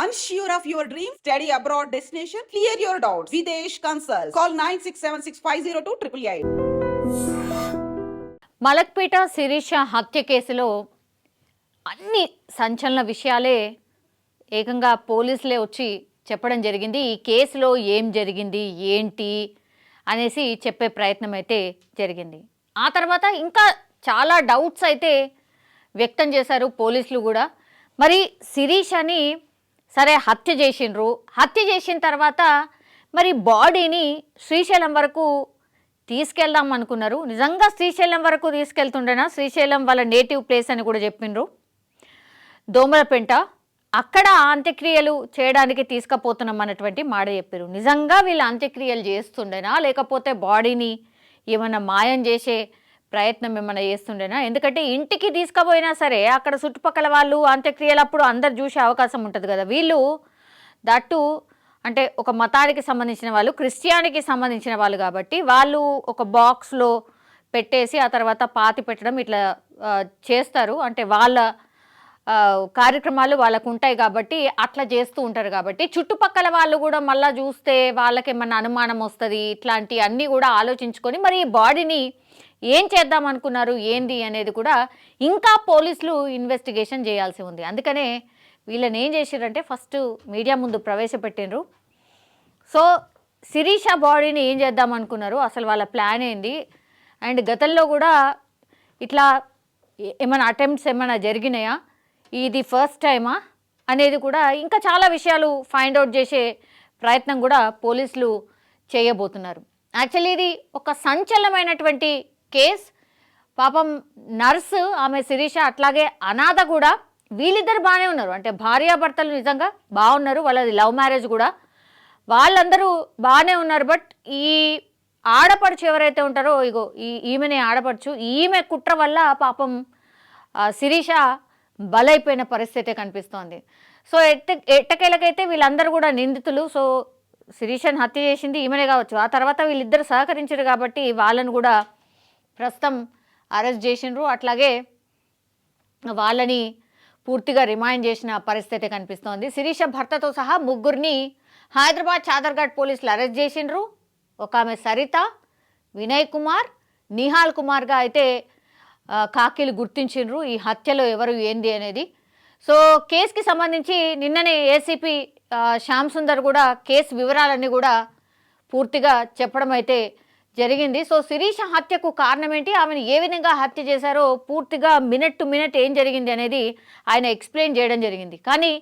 Unsure of your dream? Study abroad destination? Clear your doubts. Videsh Consult. Call 9676502888. Malakpet Sirisha హత్య కేసులో అన్ని సంచలన విషయాలే ఏకంగా పోలీసులే వచ్చి చెప్పడం జరిగింది ఈ కేసులో ఏం జరిగింది ఏంటి అనేసి చెప్పే ప్రయత్నం అయితే జరిగింది ఆ తర్వాత ఇంకా చాలా డౌట్స్ అయితే వ్యక్తం చేశారు పోలీసులు కూడా మరి శిరీష్ అని సరే హత్య చేసిండ్రు. హత్య చేసిన తర్వాత మరి బాడీని శ్రీశైలం వరకు తీసుకెళ్దాం అనుకున్నారు. నిజంగా శ్రీశైలం వరకు తీసుకెళ్తుండేనా? శ్రీశైలం వాళ్ళ నేటివ్ ప్లేస్ అని కూడా చెప్పిండ్రు. దోమలపెంట. అక్కడ అంత్యక్రియలు చేయడానికి తీసుకుపోతున్నాం అన్నటువంటి మాట చెప్పారు నిజంగా వీళ్ళు అంత్యక్రియలు చేస్తుండేనా? లేకపోతే బాడీని ఏమైనా మాయం చేసే ప్రయత్నం ఏమైనా చేస్తుండేనా? ఎందుకంటే ఇంటికి తీసుకుపోయినా సరే అక్కడ చుట్టుపక్కల వాళ్ళు అంత్యక్రియలు అప్పుడు అందరు చూసే అవకాశం ఉంటుంది కదా. వీళ్ళు దట్టు అంటే ఒక మతానికి సంబంధించిన వాళ్ళు క్రిస్టియానికి సంబంధించిన వాళ్ళు కాబట్టి వాళ్ళు ఒక బాక్స్లో పెట్టేసి ఆ తర్వాత పాతి పెట్టడం ఇట్లా చేస్తారు. అంటే వాళ్ళ కార్యక్రమాలు వాళ్ళకు ఉంటాయి కాబట్టి అట్లా చేస్తూ ఉంటారు కాబట్టి చుట్టుపక్కల వాళ్ళు కూడా మళ్ళీ చూస్తే వాళ్ళకి ఏమన్నా అనుమానం వస్తుంది ఇట్లాంటి అన్నీ కూడా ఆలోచించుకొని మరి ఈ బాడీని ఏం చేద్దాం అనుకున్నారు ఏంది అనేది కూడా ఇంకా పోలీసులు ఇన్వెస్టిగేషన్ చేయాల్సి ఉంది. అందుకనే వీళ్ళని ఏం చేశారంటే ఫస్ట్ మీడియా ముందు ప్రవేశపెట్టిండ్రు. సో శిరీష బాడీని ఏం చేద్దాం అనుకున్నారు అసలు వాళ్ళ ప్లాన్ ఏంది? అండ్ గతంలో కూడా ఇట్లా ఏమైనా అటెంప్ట్స్ ఏమైనా జరిగినాయా? ఇది ఫస్ట్ టైమా అనేది కూడా ఇంకా చాలా విషయాలు ఫైండ్ అవుట్ చేసే ప్రయత్నం కూడా పోలీసులు చేయబోతున్నారు. యాక్చువల్లీ ఇది ఒక సంచలనమైనటువంటి కేస్. పాపం నర్సు ఆమె శిరీష అట్లాగే అనాథ కూడా. వీళ్ళిద్దరు బాగానే ఉన్నారు. అంటే భార్యాభర్తలు నిజంగా బాగున్నారు వాళ్ళది లవ్ మ్యారేజ్ కూడా. వాళ్ళందరూ బాగానే ఉన్నారు. బట్ ఈ ఆడపడుచు ఎవరైతే ఉంటారో ఇగో ఈ ఈమెనే ఆడపడుచు ఈమె కుట్ర వల్ల పాపం శిరీష బలైపోయిన పరిస్థితి కనిపిస్తోంది. సో ఎట్ట ఎట్టకేలకైతే వీళ్ళందరూ కూడా నిందితులు. సో శిరీషను హత్య చేసింది ఈమెనే కావచ్చు. ఆ తర్వాత వీళ్ళిద్దరు సహకరించారు కాబట్టి వాళ్ళను కూడా ప్రస్తుతం అరెస్ట్ చేసిండ్రు. అట్లాగే వాళ్ళని పూర్తిగా రిమైండ్ చేసిన పరిస్థితి కనిపిస్తోంది. శిరీష భర్తతో సహా ముగ్గురిని హైదరాబాద్ చాదర్ఘాట్ పోలీసులు అరెస్ట్ చేసిండ్రు. ఒక ఆమె సరిత వినయ్ కుమార్ నిహాల్ కుమార్గా అయితే కాకీలు గుర్తించిండ్రు. ఈ హత్యలో ఎవరు ఏంది అనేది. సో కేసుకి సంబంధించి నిన్ననే ఏసీపీ శ్యామ్ సుందర్ కూడా కేసు వివరాలన్నీ కూడా పూర్తిగా చెప్పడం అయితే జరిగింది. సో శిరీష హత్యకు కారణం ఏంటి ఆమెను ఏ విధంగా హత్య చేశారో పూర్తిగా మినిట్ టు మినిట్ ఏం జరిగింది అనేది ఆయన ఎక్స్ప్లెయిన్ చేయడం జరిగింది. కానీ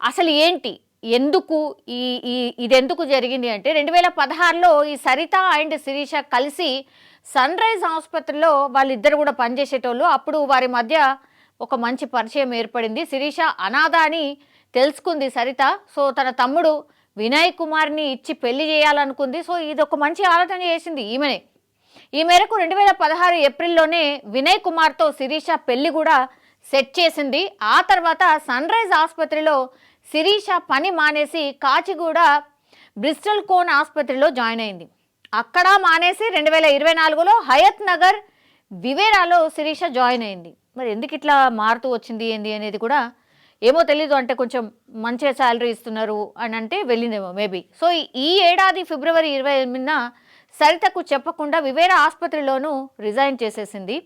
అసలు ఏంటి? ఎందుకు ఈ ఈ ఇది ఎందుకు జరిగింది అంటే రెండు వేల పదహారులో ఈ సరిత అండ్ శిరీష కలిసి సన్ రైజ్ ఆసుపత్రిలో వాళ్ళిద్దరు కూడా పనిచేసేటోళ్ళు. అప్పుడు వారి మధ్య ఒక మంచి పరిచయం ఏర్పడింది. శిరీష అనాథ అని తెలుసుకుంది సరిత. సో తన తమ్ముడు వినయ్ కుమార్ని ఇచ్చి పెళ్ళి చేయాలనుకుంది. సో ఇది ఒక మంచి ఆలోచన చేసింది ఈమెనే. ఈ మేరకు రెండు వేల పదహారు ఏప్రిల్లోనే వినయ్ కుమార్తో శిరీష పెళ్ళి కూడా సెట్ చేసింది. ఆ తర్వాత సన్ రైజ్ ఆసుపత్రిలో శిరీష పని మానేసి కాచిగూడ బ్రిస్టల్ కోన్ ఆసుపత్రిలో జాయిన్ అయింది. అక్కడ మానేసి రెండు వేల ఇరవై నాలుగులో హయత్ నగర్ వివేరాలో శిరీష జాయిన్ అయింది. మరి ఎందుకు ఇట్లా మారుతూ వచ్చింది ఏంది అనేది కూడా ఏమో తెలీదు అంటే కొంచెం మంచి శాలరీ ఇస్తున్నారు అని అంటే వెళ్ళిందేమో మేబీ సో ఈ- ఏడాది ఫిబ్రవరి ఇరవై ఎనిమిదిన సరితకు చెప్పకుండా వివేర ఆసుపత్రిలోనూ రిజైన్ చేసేసింది.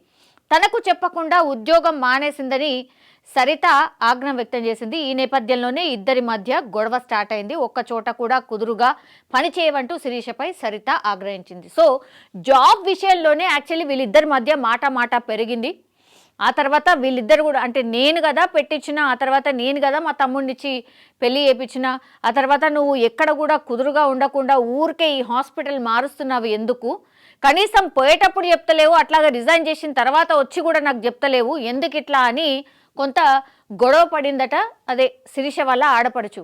తనకు చెప్పకుండా ఉద్యోగం మానేసిందని సరిత ఆగ్రహం వ్యక్తం చేసింది. ఈ నేపథ్యంలోనే ఇద్దరి మధ్య గొడవ స్టార్ట్ అయింది. ఒక్క చోట కూడా కుదురుగా పనిచేయవంటూ శిరీషపై సరిత ఆగ్రహించింది. సో జాబ్ విషయంలోనే యాక్చువల్లీ వీళ్ళిద్దరి మధ్య మాట మాట పెరిగింది. ఆ తర్వాత వీళ్ళిద్దరు కూడా అంటే నేను కదా పెట్టించిన ఆ తర్వాత నేను కదా మా తమ్ముడినిచ్చి పెళ్ళి చేయించిన ఆ తర్వాత నువ్వు ఎక్కడ కూడా కుదురుగా ఉండకుండా ఊరికే ఈ హాస్పిటల్ మారుస్తున్నావు ఎందుకు? కనీసం పోయేటప్పుడు చెప్తలేవు అట్లాగా రిజైన్ చేసిన తర్వాత వచ్చి కూడా నాకు చెప్తలేవు ఎందుకు ఇట్లా అని కొంత గొడవ పడిందట. అదే శిరీష వల్ల ఆడపడుచు.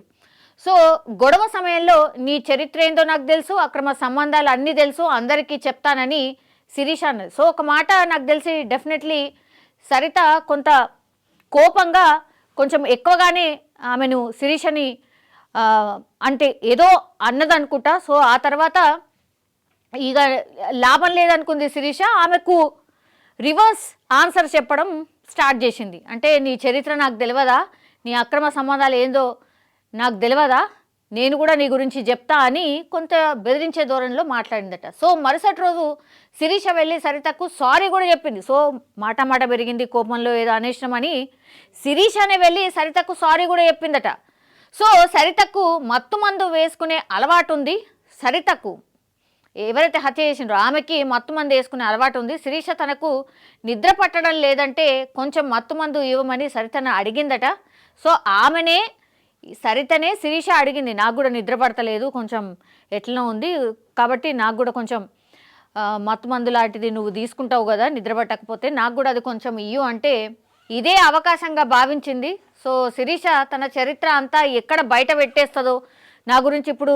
సో గొడవ సమయంలో నీ చరిత్ర ఏందో నాకు తెలుసు అక్రమ సంబంధాలు అన్నీ తెలుసు అందరికీ చెప్తానని శిరీష అన్నది. సో ఒక మాట నాకు తెలిసి డెఫినెట్లీ సరిత కొంత కోపంగా కొంచెం ఎక్కువగానే ఆమెను శిరీషని అంటే ఏదో అన్నదనుకుంటా. సో ఆ తర్వాత ఇక లాభం లేదనుకుంది శిరీష. ఆమెకు రివర్స్ ఆన్సర్ చెప్పడం స్టార్ట్ చేసింది. అంటే నీ చరిత్ర నాకు తెలియదా నీ అక్రమ సంబంధాలు ఏందో నాకు తెలియదా నేను కూడా నీ గురించి చెప్తా అని కొంత బెదిరించే ధోరణిలో మాట్లాడిందట. సో మరుసటి రోజు శిరీష వెళ్ళి సరితకు సారీ కూడా చెప్పింది. సో మాట మాట పెరిగింది కోపంలో ఏదో అనేసినామని శిరీషనే వెళ్ళి సరితకు సారీ కూడా చెప్పిందట. సో సరితకు మత్తు మందు వేసుకునే అలవాటు ఉంది. సరితకు ఎవరైతే హత్య చేసిండ్రో ఆమెకి మత్తు మందు వేసుకునే అలవాటు ఉంది. శిరీష తనకు నిద్ర పట్టడం లేదంటే కొంచెం మత్తు మందు ఇవ్వమని సరితను అడిగిందట. సో ఆమెనే సరితనే శిరీష అడిగింది నాకు కూడా నిద్ర పడతలేదు కొంచెం ఎట్లనో ఉంది కాబట్టి నాకు కూడా కొంచెం మత్తు మందు లాంటిది నువ్వు తీసుకుంటావు కదా నిద్ర పట్టకపోతే నాకు కూడా అది కొంచెం ఇయ్యు. అంటే ఇదే అవకాశంగా భావించింది. సో శిరీష తన చరిత్ర అంతా ఎక్కడ బయట పెట్టేస్తుందో నా గురించి ఇప్పుడు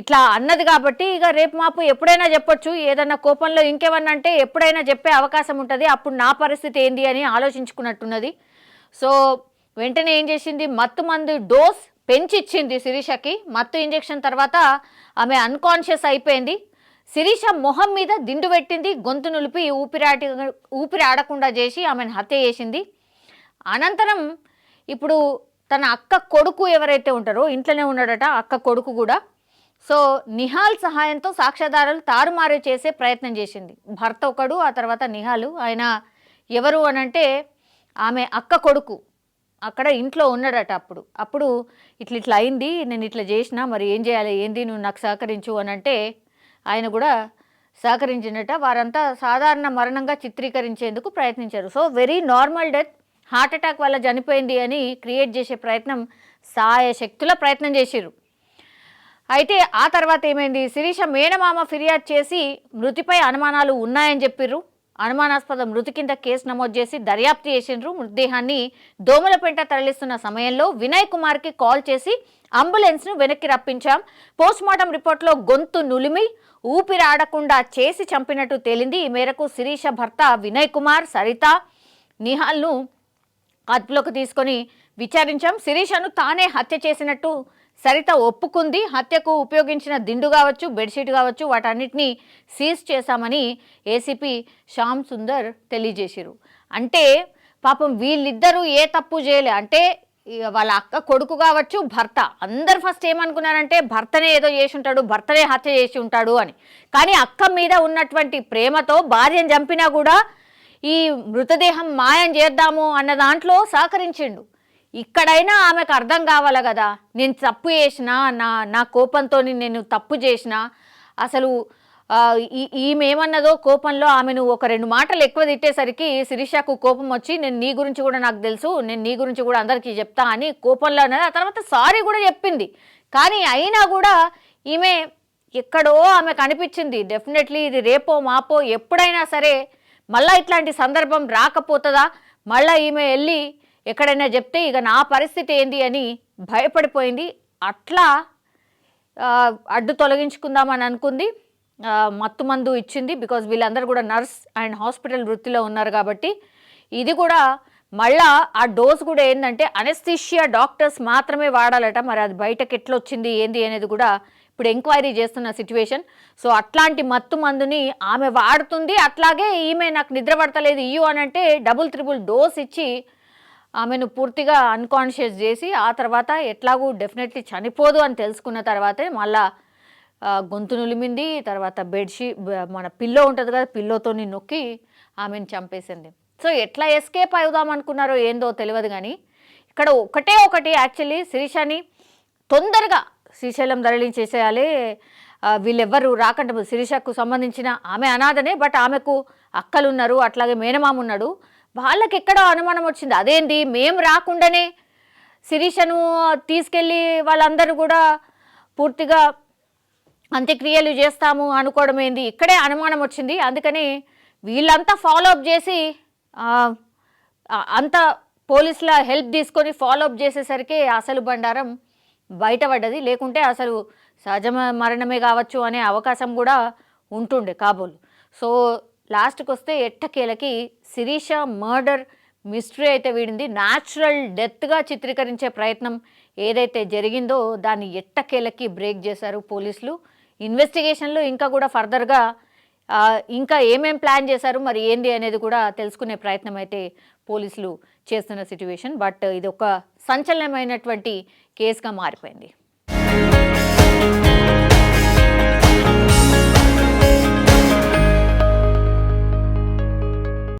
ఇట్లా అన్నది కాబట్టి ఇక రేపు మాపు ఎప్పుడైనా చెప్పొచ్చు. ఏదన్నా కోపంలో ఇంకేమన్నా అంటే ఎప్పుడైనా చెప్పే అవకాశం ఉంటుంది. అప్పుడు నా పరిస్థితి ఏంది అని ఆలోచించుకున్నట్టున్నది. సో వెంటనే ఏం చేసింది? మత్తు మందు డోస్ పెంచిచ్చింది శిరీషకి. మత్తు ఇంజెక్షన్ తర్వాత ఆమె అన్కాన్షియస్ అయిపోయింది. శిరీష మొహం మీద దిండు పెట్టింది. గొంతు నులిపి ఊపిరాటి ఊపిరి ఆడకుండా చేసి ఆమెను హత్య చేసింది. అనంతరం ఇప్పుడు తన అక్క కొడుకు ఎవరైతే ఉంటారో ఇంట్లోనే ఉన్నాడట అక్క కొడుకు కూడా. సో నిహాల్ సహాయంతో సాక్ష్యాధారాలు తారుమారు చేసే ప్రయత్నం చేసింది. భర్త ఒకడు ఆ తర్వాత నిహాలు. ఆయన ఎవరు అనంటే ఆమె అక్క కొడుకు. అక్కడ ఇంట్లో ఉన్నాడట అప్పుడు. అప్పుడు ఇట్లా ఇట్లా అయింది నేను ఇట్లా చేసిన మరి ఏం చేయాలి ఏంది నువ్వు నాకు సహకరించు అని అంటే ఆయన కూడా సహకరించినట. వారంతా సాధారణ మరణంగా చిత్రీకరించేందుకు ప్రయత్నించారు. So very normal death heart attack వల్ల చనిపోయింది అని క్రియేట్ చేసే ప్రయత్నం సాయ శక్తుల ప్రయత్నం చేసిర్రు. అయితే ఆ తర్వాత ఏమైంది? శిరీష మేనమామ ఫిర్యాదు చేసి మృతిపై అనుమానాలు ఉన్నాయని చెప్పిర్రు. అనుమానాస్పద మృతి కింద కేసు నమోదు చేసి దర్యాప్తు చేసిండ్రు. మృతదేహాన్ని దోమలపెంట తరలిస్తున్న సమయంలో వినయ్ కుమార్కి కాల్ చేసి అంబులెన్స్ను వెనక్కి రప్పించాం. పోస్ట్మార్టం రిపోర్ట్లో గొంతు నులిమి ఊపిరి ఆడకుండా చేసి చంపినట్టు తేలింది. ఈ మేరకు శిరీష భర్త వినయ్ కుమార్ సరిత నిహాల్ను అదుపులోకి తీసుకొని విచారించాం. శిరీషను తానే హత్య చేసినట్టు సరిత ఒప్పుకుంది హత్యకు ఉపయోగించిన దిండు కావచ్చు బెడ్షీట్ కావచ్చు వాటన్నిటిని సీజ్ చేశామని ఏసీపీ శ్యామ్ సుందర్ తెలియజేశారు అంటే పాపం వీళ్ళిద్దరూ ఏ తప్పు చేయలే. అంటే ఇక వాళ్ళ అక్క కొడుకు కావచ్చు భర్త. అందరు ఫస్ట్ ఏమనుకున్నారంటే భర్తనే ఏదో చేసి ఉంటాడు భర్తనే హత్య చేసి ఉంటాడు అని. కానీ అక్క మీద ఉన్నటువంటి ప్రేమతో భార్యను చంపినా కూడా ఈ మృతదేహం మాయం చేద్దాము అన్న దాంట్లో సహకరించిండు. ఇక్కడైనా ఆమెకు అర్థం కావాలి కదా. నేను తప్పు చేసిన నా నా కోపంతో నేను తప్పు చేసిన. అసలు ఈ ఈమె ఏమన్నదో కోపంలో ఆమెను ఒక రెండు మాటలు ఎక్కువ తిట్టేసరికి శిరీషకు కోపం వచ్చి నేను నీ గురించి కూడా నాకు తెలుసు నేను నీ గురించి కూడా అందరికీ చెప్తా అని కోపంలో అన్నది. ఆ తర్వాత సారీ కూడా చెప్పింది. కానీ అయినా కూడా ఈమె ఎక్కడో ఆమె కనిపించింది డెఫినెట్లీ ఇది రేపో మాపో ఎప్పుడైనా సరే మళ్ళీ ఇట్లాంటి సందర్భం రాకపోతుందా? మళ్ళీ ఈమె వెళ్ళి ఎక్కడైనా చెప్తే ఇక నా పరిస్థితి ఏంది అని భయపడిపోయింది. అట్లా అడ్డు తొలగించుకుందామని అనుకుంది. మత్తు మందు ఇచ్చింది బికాజ్ వీళ్ళందరూ కూడా నర్స్ అండ్ హాస్పిటల్ వృత్తిలో ఉన్నారు కాబట్టి. ఇది కూడా మళ్ళా ఆ డోస్ కూడా ఏంటంటే అనస్థిషియా డాక్టర్స్ మాత్రమే వాడాలట. మరి అది బయటకు ఎట్లా వచ్చింది ఏంది అనేది కూడా ఇప్పుడు ఎంక్వైరీ చేస్తున్న సిచ్యువేషన్ సో అట్లాంటి మత్తు మందుని ఆమె వాడుతుంది. అట్లాగే ఈమె నాకు నిద్ర పడతలేదు ఇయ్యు అని అంటే డబుల్ త్రిబుల్ డోస్ ఇచ్చి ఆమెను పూర్తిగా అన్కాన్షియస్ చేసి ఆ తర్వాత ఎట్లాగూ డెఫినెట్లీ చనిపోదు అని తెలుసుకున్న తర్వాతే మళ్ళా గొంతు నులిమింది తర్వాత బెడ్షీట్ మన పిల్లో ఉంటుంది కదా పిల్లోతోని నొక్కి ఆమెను చంపేసింది. సో ఎట్లా ఎస్కేప్ అవుదాం అనుకున్నారో ఏందో తెలియదు కానీ ఇక్కడ ఒకటే ఒకటి యాక్చువల్లీ శిరీషాని తొందరగా శ్రీశైలం తరలించేసేయాలి. వీళ్ళెవ్వరు రాకుండా. శిరీషకు సంబంధించిన ఆమె అనాథనే బట్ ఆమెకు అక్కలు ఉన్నారు అట్లాగే మేనమామ ఉన్నాడు. వాళ్ళకి ఎక్కడో అనుమానం వచ్చింది. అదేంటి? మేము రాకుండానే శిరీషను తీసుకెళ్ళి వాళ్ళందరూ కూడా పూర్తిగా అంత్యక్రియలు చేస్తాము అనుకోవడం ఏంది ఇక్కడే అనుమానం వచ్చింది. అందుకని వీళ్ళంతా ఫాలో అప్ చేసి అంత పోలీసుల హెల్ప్ తీసుకొని ఫాలో అప్ చేసేసరికి అసలు బండారం బయటపడ్డది. లేకుంటే అసలు సహజ మరణమే కావచ్చు అనే అవకాశం కూడా ఉంటుండే కాబోలు. సో లాస్ట్కి వస్తే ఎట్టకేలకి శిరీష మర్డర్ మిస్టరీ అయితే వీడింది. న్యాచురల్ డెత్గా చిత్రీకరించే ప్రయత్నం ఏదైతే జరిగిందో దాన్ని ఎట్టకేలకి బ్రేక్ చేశారు పోలీసులు. ఇన్వెస్టిగేషన్లో ఇంకా కూడా ఫర్దర్గా ఇంకా ఏమేం ప్లాన్ చేశారు మరి ఏంది అనేది కూడా తెలుసుకునే ప్రయత్నం అయితే పోలీసులు చేస్తున్న సిచ్యువేషన్ బట్ ఇది ఒక సంచలనమైనటువంటి కేసుగా మారిపోయింది.